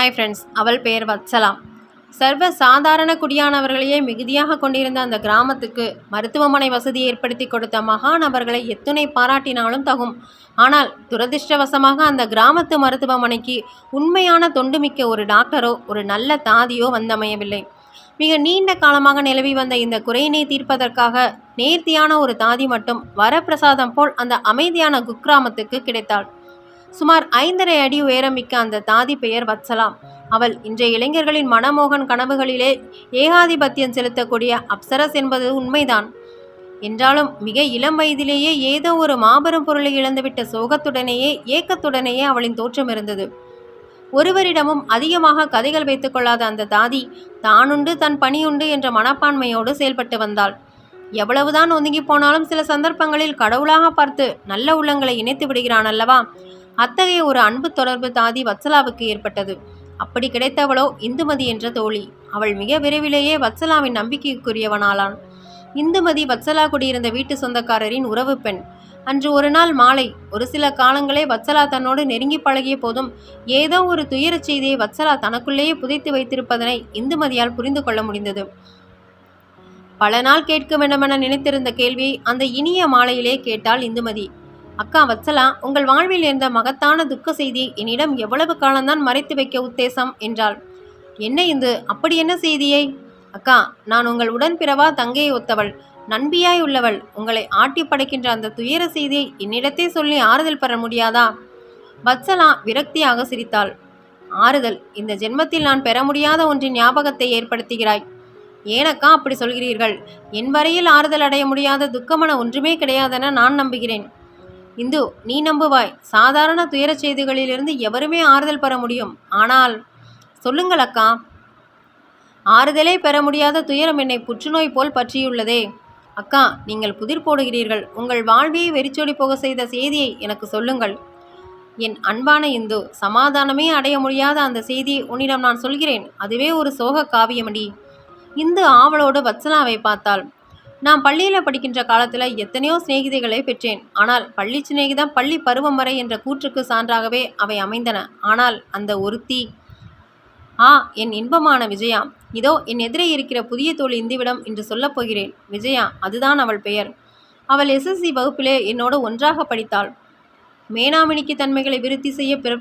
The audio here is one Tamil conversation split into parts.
ஹாய் ஃப்ரெண்ட்ஸ் அவள் பெயர் வத்சலா சர்வ சாதாரண குடியானவர்களையே மிகுதியாக கொண்டிருந்த அந்த கிராமத்துக்கு மருத்துவமனை வசதி ஏற்படுத்தி கொடுத்த மகான் அவர்களை எத்துணை பாராட்டினாலும் தகும். ஆனால் துரதிர்ஷ்டவசமாக அந்த கிராமத்து மருத்துவமனைக்கு உண்மையான தொண்டுமிக்க ஒரு டாக்டரோ ஒரு நல்ல தாதியோ வந்தமையவில்லை. மிக நீண்ட காலமாக நிலவி வந்த இந்த குறையினை தீர்ப்பதற்காக நேர்த்தியான ஒரு தாதி மட்டும் வரப்பிரசாதம் போல் அந்த அமைதியான குக்கிராமத்துக்கு கிடைத்தாள். சுமார் ஐந்தரை அடி உயரமிக்க அந்த தாதி பெயர் வத்சலா அவள் இன்றைய இளைஞர்களின் மனமோகன் கனவுகளிலே ஏகாதிபத்தியம் செலுத்தக்கூடிய அப்சரஸ் என்பது உண்மைதான். என்றாலும் மிக இளம் வயதிலேயே ஏதோ ஒரு மாபெரும் பொருளை இழந்துவிட்ட சோகத்துடனேயே ஏக்கத்துடனேயே அவளின் தோற்றம் இருந்தது. ஒருவரிடமும் அதிகமாக கதைகள் வைத்துக் கொள்ளாத அந்த தாதி தானுண்டு தன் பணியுண்டு என்ற மனப்பான்மையோடு செயல்பட்டு வந்தாள். எவ்வளவுதான் ஒதுங்கி போனாலும் சில சந்தர்ப்பங்களில் கடவுளாக பார்த்து நல்ல உள்ளங்களை இணைத்து விடுகிறான் அல்லவா? அத்தகைய ஒரு அன்பு தொடர்பு தாதி வத்சலாவுக்கு ஏற்பட்டது. அப்படி கிடைத்தவளோ இந்துமதி என்ற தோழி. அவள் மிக விரைவிலேயே வத்சலாவின் நம்பிக்கைக்குரியவனாளான். இந்துமதி வத்சலா குடியிருந்த வீட்டு சொந்தக்காரரின் உறவு பெண். அன்று ஒரு நாள் மாலை ஒரு சில காலங்களே வத்சலா தன்னோடு நெருங்கி பழகிய போதும் ஏதோ ஒரு துயரச் செய்தியை வத்சலா தனக்குள்ளேயே புதைத்து வைத்திருப்பதனை இந்துமதியால் புரிந்து கொள்ள முடிந்தது. பல நாள் கேட்க வேண்டுமென நினைத்திருந்த கேள்வியை அந்த இனிய மாலையிலே கேட்டாள் இந்துமதி. அக்கா வச்சலா உங்கள் வாழ்வில் இருந்த மகத்தான துக்க செய்தியை என்னிடம் எவ்வளவு காலம்தான் மறைத்து வைக்க உத்தேசம் என்றாள். என்ன இந்து அப்படி என்ன செய்தியை? அக்கா நான் உங்கள் உடன்பிறவா தங்கையை ஒத்தவள். நண்பியாய் உள்ளவள். உங்களை ஆட்டி படைக்கின்ற அந்த துயர செய்தியை என்னிடத்தே சொல்லி ஆறுதல் பெற முடியாதா? வத்சலா விரக்தியாக சிரித்தாள். ஆறுதல் இந்த ஜென்மத்தில் நான் பெற முடியாத ஒன்றின் ஞாபகத்தை ஏற்படுத்துகிறாய். ஏனக்கா அப்படி சொல்கிறீர்கள்? என் வரையில் ஆறுதல் அடைய முடியாத துக்கமன ஒன்றுமே கிடையாதென நான் நம்புகிறேன். இந்து நீ நம்புவாய். சாதாரண துயரச் செய்திகளிலிருந்து எவருமே ஆறுதல் பெற முடியும். ஆனால் சொல்லுங்கள் அக்கா. ஆறுதலே பெற முடியாத துயரம் என்னை புற்றுநோய் போல் பற்றியுள்ளதே. அக்கா நீங்கள் புதிர் போடுகிறீர்கள். உங்கள் வாழ்வையை வெறிச்சோடி போக செய்த செய்தியை எனக்கு சொல்லுங்கள். என் அன்பான இந்து சமாதானமே அடைய முடியாத அந்த செய்தியை உன்னிடம் நான் சொல்கிறேன். அதுவே ஒரு சோக காவியமடி. இந்து ஆவலோடு வச்சனாவை பார்த்தாள். நான் பள்ளியில் படிக்கின்ற காலத்தில் எத்தனையோ சிநேகிதிகளை பெற்றேன். ஆனால் பள்ளி சிநேகிதம் பள்ளி பருவம் வரை என்ற கூற்றுக்கு சான்றாகவே அவை அமைந்தன. ஆனால் அந்த ஒருத்தி ஆ என் இன்பமான விஜயா இதோ என் எதிரே இருக்கிற புதிய தோழி இந்துவிடம் என்று சொல்லப் போகிறேன். விஜயா அதுதான் அவள் பெயர். அவள் எஸ்எஸ்சி வகுப்பிலே என்னோடு ஒன்றாக படித்தாள். மேனாமினிக்கு தன்மைகளை விருத்தி செய்ய பிர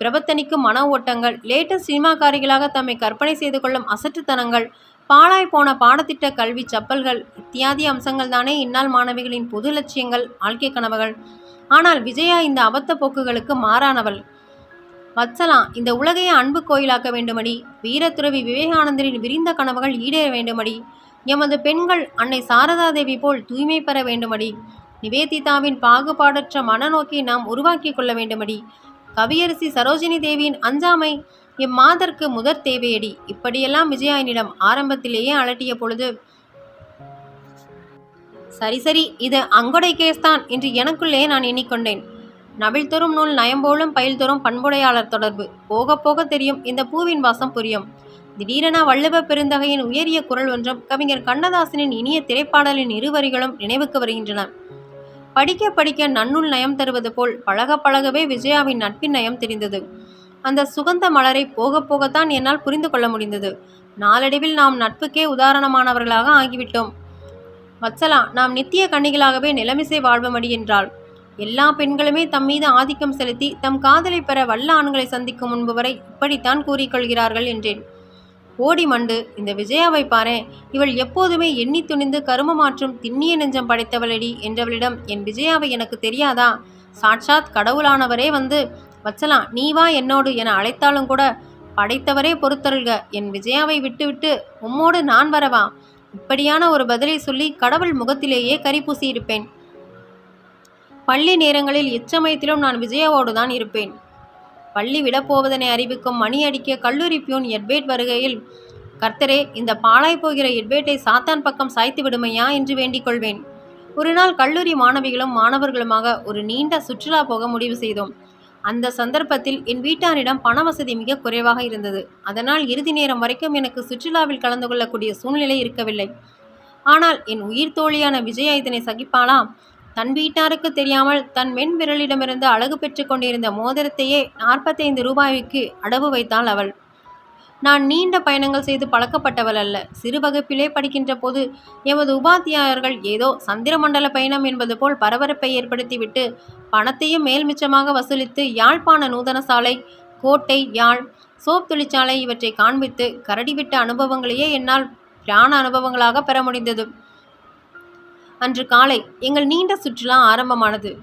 பிரபத்தனிக்கும் மன ஓட்டங்கள் லேட்டஸ்ட் சினிமாக்காரிகளாக தம்மை கற்பனை செய்து கொள்ளும் அசட்டுத்தனங்கள் பாழாய் போன பாடத்திட்ட கல்வி சப்பல்கள் இத்தியாதி அம்சங்கள் தானே இந்நாள் மாணவிகளின் பொது லட்சியங்கள் வாழ்க்கை கனவுகள். ஆனால் விஜயா இந்த அபத்த போக்குகளுக்கு மாறானவள். வத்சலா இந்த உலகையே அன்பு கோயிலாக்க வேண்டுமடி. வீரத்துறவி விவேகானந்தரின் விரிந்த கனவுகள் ஈடேற வேண்டுமடி. எமது பெண்கள் அன்னை சாரதா தேவி போல் தூய்மை பெற வேண்டுமடி. நிவேதிதாவின் பாகுபாடற்ற மனநோக்கை நாம் உருவாக்கி கொள்ள வேண்டுமடி. கவியரசி சரோஜினி தேவியின் அஞ்சாமை இம்மாதற்கு முதற் தேவையடி. இப்படியெல்லாம் விஜயானிடம் ஆரம்பத்திலேயே அலட்டிய பொழுது சரி சரி இது அங்கொடை கேஸ்தான் என்று எனக்குள்ளே நான் எண்ணிக்கொண்டேன். நவிழ் தரும் நூல் நயம்போலும் பயில் தரும் பண்புடையாளர் தொடர்பு. போக போக தெரியும் இந்த பூவின் வாசம் புரியும். திடீரென வள்ளுவ பெருந்தகையின் உயரிய குரல் ஒன்றும் கவிஞர் கண்ணதாசனின் இனிய திரைப்பாடலின் இருவரிகளும் நினைவுக்கு வருகின்றன. படிக்க படிக்க நன்னூல் நயம் தருவது போல் பழக பழகவே விஜயாவின் நட்பின் நயம் தெரிந்தது. அந்த சுகந்த மலரை போக போகத்தான் என்னால் புரிந்து கொள்ள முடிந்தது. நாளடைவில் நாம் நட்புக்கே உதாரணமானவர்களாக ஆகிவிட்டோம். வச்சலா நாம் நித்திய கண்ணிகளாகவே நிலமிசை வாழ்வமடி என்றாள். எல்லா பெண்களுமே தம் மீது ஆதிக்கம் செலுத்தி தம் காதலை பெற வல்ல ஆண்களை சந்திக்கும் முன்பு வரை இப்படித்தான் கூறிக்கொள்கிறார்கள் என்றேன். ஓடி மண்டு இந்த விஜயாவை பாரேன் இவள் எப்போதுமே எண்ணி துணிந்து கரும மாற்றும் திண்ணிய நெஞ்சம் படைத்தவளடி என்றவளிடம் என் விஜயாவை எனக்கு தெரியாதா? சாட்சாத் கடவுளானவரே வந்து வச்சலாம். நீ வா என்னோடு என அழைத்தாலும் கூட படைத்தவரே பொறுத்தருள்க. என் விஜயாவை விட்டுவிட்டு உம்மோடு நான் வரவா? இப்படியான ஒரு பதிலை சொல்லி கடவுள் முகத்திலேயே கரி பூசியிருப்பேன். பள்ளி நேரங்களில் இச்சமயத்திலும் நான் விஜயாவோடு தான் இருப்பேன். பள்ளி விடப்போவதனை அறிவிக்கும் மணி அடிக்க கல்லூரி பியூன் எட்வேட் வருகையில் கர்த்தரே இந்த பாழாய் போகிற எட்வேட்டை சாத்தான் பக்கம் சாய்த்து விடுமையா என்று வேண்டிக் கொள்வேன். ஒரு நாள் கல்லூரி மாணவிகளும் மாணவர்களுமாக ஒரு நீண்ட சுற்றுலா போக முடிவு செய்தோம். அந்த சந்தர்ப்பத்தில் என் வீட்டாரிடம் பண வசதி மிக குறைவாக இருந்தது. அதனால் இறுதி நேரம் வரைக்கும் எனக்கு சுற்றுலாவில் கலந்து கொள்ளக்கூடிய சூழ்நிலை இருக்கவில்லை. ஆனால் என் உயிர் தோழியான விஜயா இதனை சகிப்பாளா தன் வீட்டாருக்கு தெரியாமல் தன் மென் விரலிடமிருந்து அழகு பெற்று கொண்டிருந்த மோதிரத்தையே நாற்பத்தைந்து ரூபாய்க்கு அடவு வைத்தாள் அவள். நான் நீண்ட பயணங்கள் செய்து பழக்கப்பட்டவள் அல்ல. சிறு வகுப்பிலே படிக்கின்ற போது எமது உபாத்தியாயர்கள் ஏதோ சந்திரமண்டல பயணம் என்பது போல் பரபரப்பை ஏற்படுத்திவிட்டு பணத்தையும் மேல் மிச்சமாக வசூலித்து யாழ்ப்பாண நூதன சாலை கோட்டை யாழ் சோப் தொழிற்சாலை இவற்றை காண்பித்து கரடிவிட்ட அனுபவங்களையே என்னால் பிராண அனுபவங்களாக பெற முடிந்தது. அன்று காலை எங்கள் நீண்ட சுற்றுலா ஆரம்பமானது.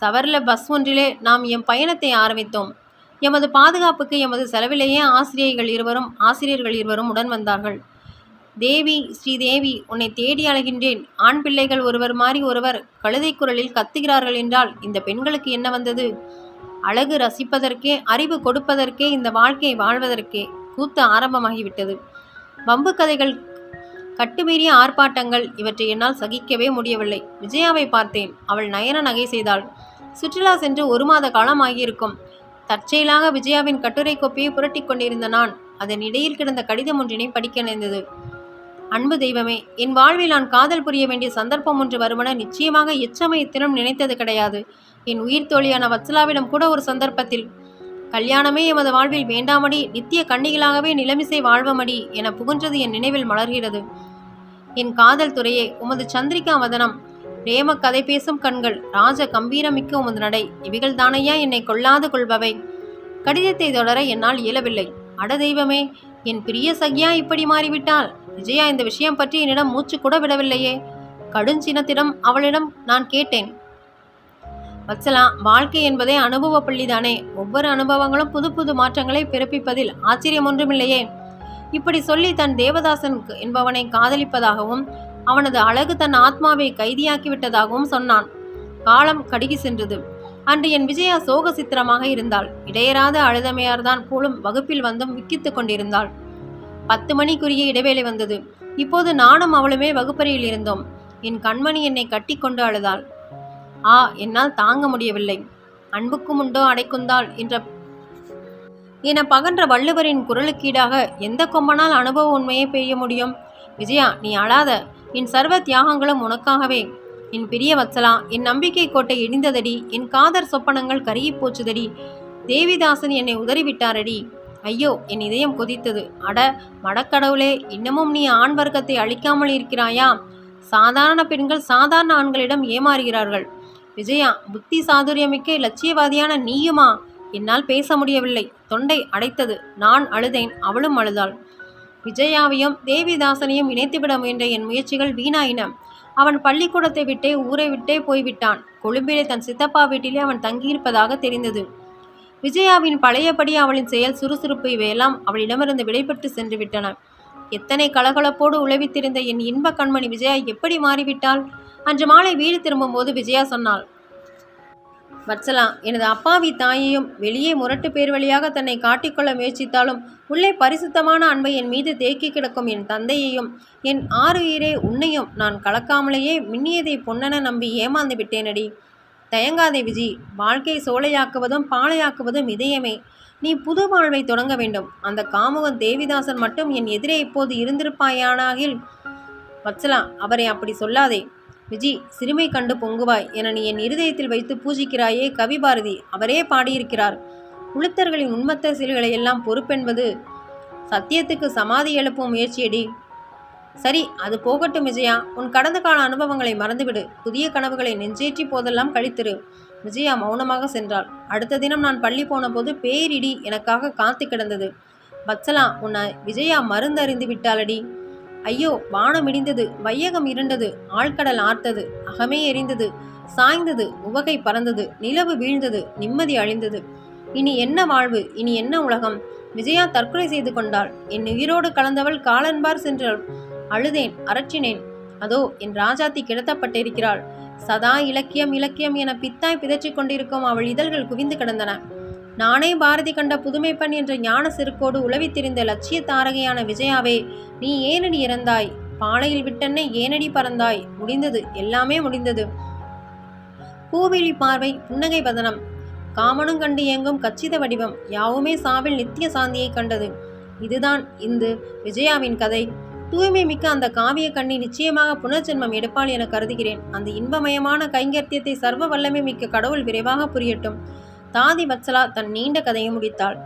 சவரில் பஸ் ஒன்றிலே நாம் என் பயணத்தை ஆரம்பித்தோம். எமது பாதுகாப்புக்கு எமது செலவிலேயே ஆசிரியர்கள் இருவரும் ஆசிரியர்கள் இருவரும் உடன் வந்தார்கள். தேவி ஸ்ரீதேவி உன்னை தேடி அழைகின்றேன் ஆண் பிள்ளைகள் ஒருவர் மாறி ஒருவர் கழுதை குரலில் கத்துகிறார்கள் என்றால் இந்த பெண்களுக்கு என்ன வந்தது? அழகு ரசிப்பதற்கே அறிவு கொடுப்பதற்கே இந்த வாழ்க்கையை வாழ்வதற்கே கூத்து ஆரம்பமாகிவிட்டது. வம்பு கதைகள் கட்டுமீறிய ஆர்ப்பாட்டங்கள் இவற்றை என்னால் சகிக்கவே முடியவில்லை. விஜயாவை பார்த்தேன். அவள் நயன நகை செய்தாள். சுற்றுலா சென்று ஒரு மாத காலம் ஆகியிருக்கும் தற்செயலாக விஜயாவின் கட்டுரை கோப்பையை புரட்டிக் கொண்டிருந்த நான் அதன் இடையில் கிடந்த கடிதம் ஒன்றினை படிக்க நேர்ந்தது. அன்பு தெய்வமே என் வாழ்வில் நான் காதல் புரிய வேண்டிய சந்தர்ப்பம் ஒன்று வருமென நிச்சயமாக எச்சமயத்திலும் நினைத்தது கிடையாது. என் உயிர் தோழியான வத்சலாவிடம் கூட ஒரு சந்தர்ப்பத்தில் கல்யாணமே எமது வாழ்வில் வேண்டாமடி நித்திய கண்ணிகளாகவே நிலமிசை வாழ்வமடி என புகுன்றது என் நினைவில் மலர்கிறது. என் காதல் துறையே உமது சந்திரிகா வதனம் பிரேம கதை பேசும் கண்கள் ராஜ கம்பீரமிக்க உமது நடை இவைகள் தானையா என்னை கொள்ளாது கொள்பவை? கடிதத்தை தொடர என்னால் இயலவில்லை. அட தெய்வமே என் பிரிய சகியா இப்படி மாறிவிட்டால் விஜயா இந்த விஷயம் பற்றி என்னிடம் மூச்சு கூட விடவில்லையே. கடுஞ்சினத்திடம் அவளிடம் நான் கேட்டேன். வச்சலா வாழ்க்கை என்பதே அனுபவ பள்ளிதானே. ஒவ்வொரு அனுபவங்களும் புது புது மாற்றங்களை பிறப்பிப்பதில் ஆச்சரியம் ஒன்றுமில்லையே இப்படி சொல்லி தன் தேவதாசன் என்பவனை காதலிப்பதாகவும் அவனது அழகு தன் ஆத்மாவை கைதியாக்கிவிட்டதாகவும் சொன்னான். காலம் கடுகி சென்றது. அன்று என் விஜயா சோக சித்திரமாக இருந்தாள். இடையராத அழுதமையார்தான் போலும் வகுப்பில் வந்தும் விக்கித்துக் கொண்டிருந்தாள். பத்து மணிக்குரிய இடைவேளை வந்தது. இப்போது நானும் அவளுமே வகுப்பறையில் இருந்தோம். என் கண்மணி என்னை கட்டிக்கொண்டு அழுதாள். ஆ என்னால் தாங்க முடியவில்லை. அன்புக்கும் உண்டோ அடைக்குந்தாள் என்ற என பகன்ற வள்ளுவரின் குரலுக்கீடாக எந்த கொம்பனால் அனுபவ உண்மையை பெய்ய முடியும்? விஜயா நீ அழாத. என் சர்வ தியாகங்களும் உனக்காகவே. என் பிரிய வச்சலா என் நம்பிக்கை கோட்டை இடிந்ததடி என் காதர் சொப்பனங்கள் கருகி போச்சுதடி தேவிதாசன் என்னை உதறிவிட்டாரடி. ஐயோ என் இதயம் கொதித்தது. அட மடக்கடவுளே இன்னமும் நீ ஆண் வர்க்கத்தை அழிக்காமல் இருக்கிறாயா? சாதாரண பெண்கள் சாதாரண ஆண்களிடம் ஏமாறுகிறார்கள். விஜயா புத்தி சாதுரியமிக்க லட்சியவாதியான நீயுமா? என்னால் பேச முடியவில்லை. தொண்டை அடைத்தது. நான் அழுதேன். அவளும் அழுதாள். விஜயாவையும் தேவிதாசனையும் இணைத்துவிட முயன்ற என் முயற்சிகள் வீணாயின. அவன் பள்ளிக்கூடத்தை விட்டே ஊரை விட்டே போய்விட்டான். கொழும்பிலே தன் சித்தப்பா வீட்டிலே அவன் தங்கியிருப்பதாக தெரிந்தது. விஜயாவின் பழையபடி அவளின் செயல் சுறுசுறுப்பு இவையெல்லாம் அவளிடமிருந்து விடைபெற்று சென்று விட்டன எத்தனை கலகலப்போடு உழவித்திருந்த என் இன்ப கண்மணி விஜயா எப்படி மாறிவிட்டாள்? அன்று மாலை வீடு திரும்பும்போது விஜயா சொன்னாள் வத்சலா எனது அப்பாவி தாயையும் வெளியே முரட்டு பேர் வழியாக தன்னை காட்டிக்கொள்ள முயற்சித்தாலும் உள்ளே பரிசுத்தமான அன்பை என் மீது தேக்கி கிடக்கும் என் தந்தையையும் என் ஆறு உயிரே உன்னையும் நான் கலக்காமலேயே மின்னியதை பொன்னென நம்பி ஏமாந்து விட்டேனடி. தயங்காதே விஜி. வாழ்க்கை சோலையாக்குவதும் பாலையாக்குவதும் இதயமே. நீ புது வாழ்வை தொடங்க வேண்டும். அந்த காமுகன் தேவிதாசன் மட்டும் என் எதிரே இப்போது இருந்திருப்பாயானாகில் வச்சலாம். அவரை அப்படி சொல்லாதே. விஜி சிறுமை கண்டு பொங்குவாய் என நீ என் இருதயத்தில் வைத்து பூஜிக்கிறாயே கவிபாரதி அவரே பாடியிருக்கிறார். உளுத்தர்களின் உண்மத்த செயல்களை எல்லாம் பொறுப்பென்பது சத்தியத்துக்கு சமாதி எழுப்பும் முயற்சியடி. சரி அது போகட்டும் விஜயா உன் கடந்த கால அனுபவங்களை மறந்துவிடு. புதிய கனவுகளை நெஞ்சேற்றி போதெல்லாம் கழித்திரு. விஜயா மௌனமாக சென்றாள். அடுத்த தினம் நான் பள்ளி போன போது பேரிடி எனக்காக காத்து கிடந்தது. வத்சலா உன்னை விஜயா மருந்தறிந்து விட்டாளடி. ஐயோ வானம் இடிந்தது வையகம் இருண்டது ஆழ்கடல் ஆர்த்தது அகமே எரிந்தது சாய்ந்தது உவகை பறந்தது நிலவு வீழ்ந்தது நிம்மதி அழிந்தது. இனி என்ன வாழ்வு இனி என்ன உலகம்? விஜயா தற்கொலை செய்து கொண்டாள். என் உயிரோடு கலந்தவள் காலன்பார் சென்று அழுதேன் அரற்றினேன். அதோ என் ராஜாத்தி கிடத்தப்பட்டிருக்கிறாள். சதா இலக்கியம் இலக்கியம் என பித்தாய் பிதற்றிக் கொண்டிருக்கும் அவள் இதழ்கள் குவிந்து கிடந்தன. நானே பாரதி கண்ட புதுமை பெண் என்ற ஞான சிறுக்கோடு உலவித் திரிந்த லட்சிய தாரகையான விஜயாவே நீ ஏனடி இறந்தாய்? பாலையில் விட்டென்னை ஏனடி பறந்தாய்? முடிந்தது எல்லாமே முடிந்தது. பூவிழி பார்வை புன்னகை வதனம். காமனும் கண்டு இயங்கும் கச்சித வடிவம். யாவுமே சாவில் நித்திய சாந்தியை கண்டது. இதுதான் இந்து விஜயாவின் கதை. தூய்மை மிக்க அந்த காவிய கண்ணி நிச்சயமாக புனர்ஜென்மம் எடுப்பாள் என கருதுகிறேன். அந்த இன்பமயமான கைங்கர்த்தியத்தை சர்வ வல்லமை மிக்க கடவுள் விரைவாக புரியட்டும். தாதி வத்சலா தன் நீண்ட கதையை முடித்தாள்.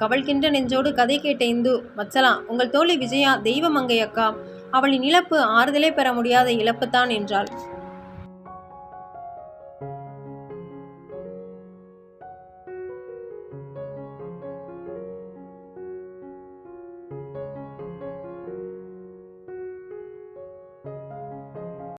கவல்கின்ற நெஞ்சோடு கதை கேட்ட இந்து வச்சலா உங்கள் தோழி விஜயா தெய்வ மங்கை அக்கா அவளின் இழப்பு ஆறுதலே பெற முடியாத இழப்புத்தான் என்றாள்.